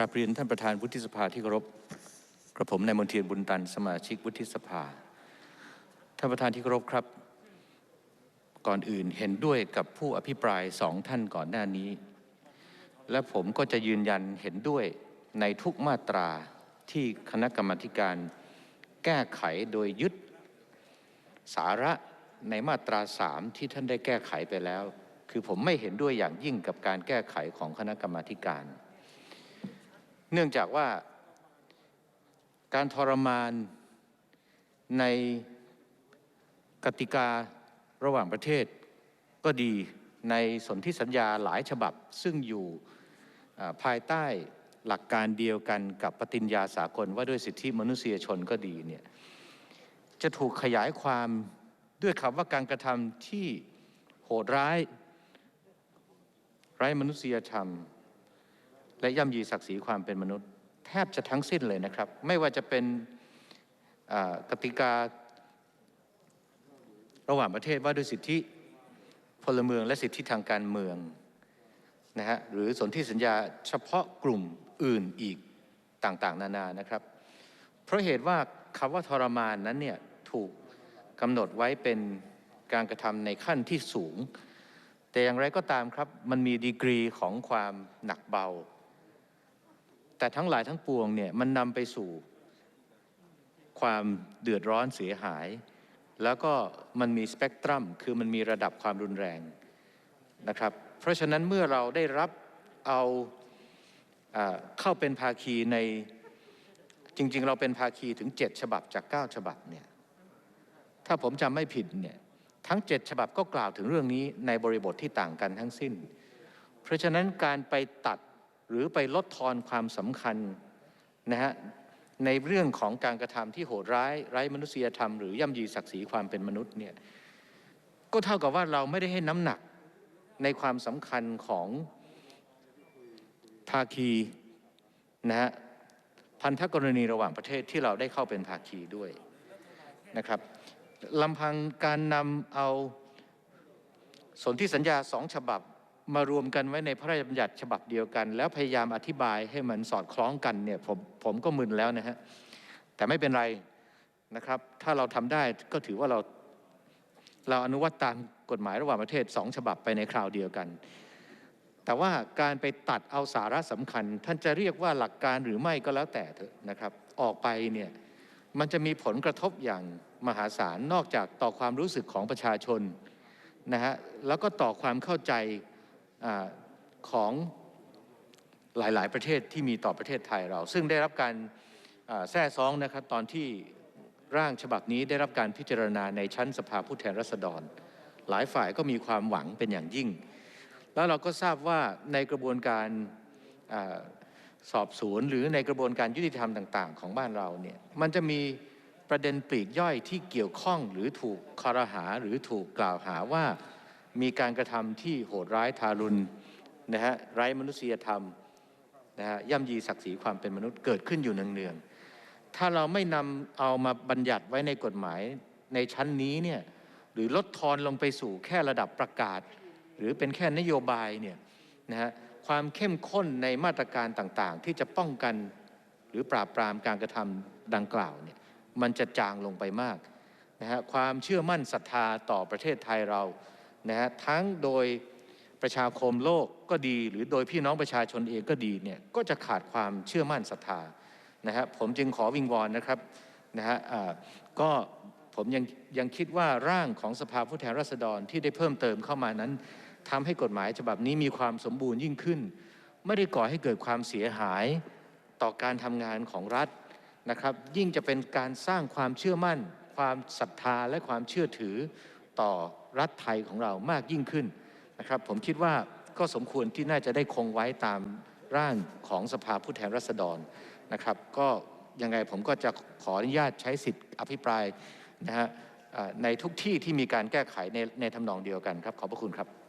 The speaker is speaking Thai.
ราบเรียนท่านประธานวุฒิสภาที่เคารพกระผมนายมนเทียนบุญตัน สมาชิกวุฒิสภา ท่านประธานที่เคารพครับ ก่อนอื่นเห็นด้วยกับผู้อภิปรายสองท่านก่อนหน้านี้ และผมก็จะยืนยันเห็นด้วยในทุกมาตราที่คณะกรรมการแก้ไขโดยยึดสาระในมาตราสามที่ท่านได้แก้ไขไปแล้ว คือผมไม่เห็นด้วยอย่างยิ่งกับการแก้ไขของคณะกรรมการ เนื่องจากว่าการทรมานในกติการะหว่างประเทศก็ดีในสนธิสัญญาหลายฉบับ ซึ่งอยู่ภายใต้หลักการเดียวกันกับปฏิญญาสากลว่าด้วยสิทธิมนุษยชนก็ดีเนี่ยจะถูกขยายความด้วยคำว่าการกระทำที่โหดร้าย ไร้มนุษยธรรม และย่ำยีศักดิ์ศรีความเป็นมนุษย์ แทบจะทั้งสิ้นเลยนะครับ ไม่ว่าจะเป็นกติการะหว่างประเทศว่าด้วยสิทธิพลเมืองและสิทธิทางการเมืองนะฮะหรือสนธิสัญญาเฉพาะกลุ่มอื่นอีกต่างๆ นานานะครับ เพราะเหตุว่าคำว่าทรมานนั้นเนี่ยถูกกำหนดไว้เป็นการกระทำในขั้นที่สูง แต่อย่างไรก็ตามครับมันมีดีกรีของความหนักเบา แต่ทั้งหลายทั้งปวงเนี่ยมันนำไปสู่ความเดือดร้อนเสียหาย แล้วก็มันมีสเปกตรัมคือมันมีระดับความรุนแรงนะครับเพราะฉะนั้นเมื่อเราได้รับเอาอเข้าเป็นภาคีในจริง ๆ เราเป็นภาคีถึง 7 ฉบับจาก 9 ฉบับเนี่ยถ้าผมจำไม่ผิดเนี่ยทั้ง 7 ฉบับก็กล่าวถึงเรื่องนี้ในบริบทที่ต่างกันทั้งสิ้น เพราะฉะนั้นการไปตัด หรือไปลดทอนความสำคัญนะฮะในเรื่องของการกระทำที่โหดร้ายไร้มนุษยธรรมหรือย่ำยีศักดิ์ศรีความเป็นมนุษย์เนี่ยก็เท่ากับว่าเราไม่ได้ให้น้ำหนักในความสำคัญของภาคีนะฮะพันธกรณีระหว่างประเทศที่เราได้เข้าเป็นภาคีด้วยนะครับลำพังการนำเอาสนธิสัญญาสองฉบับ มารวมกันไว้ในพระราชบัญญัติฉบับเดียวกัน แล้วพยายามอธิบายให้มันสอดคล้องกันเนี่ยผมผมก็มึนแล้วนะฮะแต่ไม่เป็นไรนะครับ ถ้าเราทำได้ก็ถือว่าเราเราอนุวัตตามกฎหมายระหว่างประเทศสองฉบับไปในคราวเดียวกัน แต่ว่าการไปตัดเอาสาระสำคัญ ท่านจะเรียกว่าหลักการหรือไม่ก็แล้วแต่เถอะนะครับ ออกไปเนี่ยมันจะมีผลกระทบอย่างมหาศาลนอกจากต่อความรู้สึกของประชาชนนะฮะแล้วก็ต่อความเข้าใจ ของหลาย ๆ ประเทศที่มีต่อประเทศไทยเรา ซึ่งได้รับการแท้ซ้องนะครับตอนที่ร่างฉบับนี้ได้รับการพิจารณาในชั้นสภาผู้แทนราษฎร หลายฝ่ายก็มีความหวังเป็นอย่างยิ่ง แล้วเราก็ทราบว่าในกระบวนการอสอบสวนหรือในกระบวนการยุติธรรมต่าง ๆ ของบ้านเราเนี่ยมันจะมีประเด็นปลีกย่อยที่เกี่ยวข้องหรือถูกคอรหาหรือถูกกล่าวหาว่า มีการกระทำที่โหดร้ายทารุณนะฮะไร้มนุษยธรรมนะฮะย่ำยีศักดิ์ศรีความเป็นมนุษย์เกิดขึ้นอยู่เนืองๆถ้าเราไม่นำเอามาบัญญัติไว้ในกฎหมายในชั้นนี้เนี่ยหรือลดทอนลงไปสู่แค่ระดับประกาศ หรือเป็นแค่นโยบายเนี่ยนะฮะความเข้มข้นในมาตรการต่างๆ ที่จะป้องกันหรือปราบปรามการกระทำดังกล่าวเนี่ยมันจะจางลงไปมากนะฮะความเชื่อมั่นศรัทธาต่อประเทศไทยเรา นะฮะทั้งโดยประชาคมโลกก็ดี หรือโดยพี่น้องประชาชนเองก็ดีเนี่ยก็จะขาดความเชื่อมั่นศรัทธานะฮะผมจึงขอวิงวอนนะครับนะฮะอ่าก็ผมยังยังคิดว่าร่างของสภาผู้แทนราษฎรที่ได้เพิ่มเติมเข้ามานั้นทำให้กฎหมายฉบับนี้มีความสมบูรณ์ยิ่งขึ้น ไม่ได้ก่อให้เกิดความเสียหายต่อการทำงานของรัฐนะครับ ยิ่งจะเป็นการสร้างความเชื่อมั่น ความศรัทธาและความเชื่อถือ ต่อรัฐไทยของเรามากยิ่งขึ้นนะครับ ผมคิดว่าก็สมควรที่น่าจะได้คงไว้ตามร่างของสภาผู้แทนราษฎรนะครับ ก็ยังไงผมก็จะขออนุญาตใช้สิทธิ์อภิปรายนะฮะในทุกที่ที่มีการแก้ไขในในทำนองเดียวกันครับ ขอบพระคุณครับ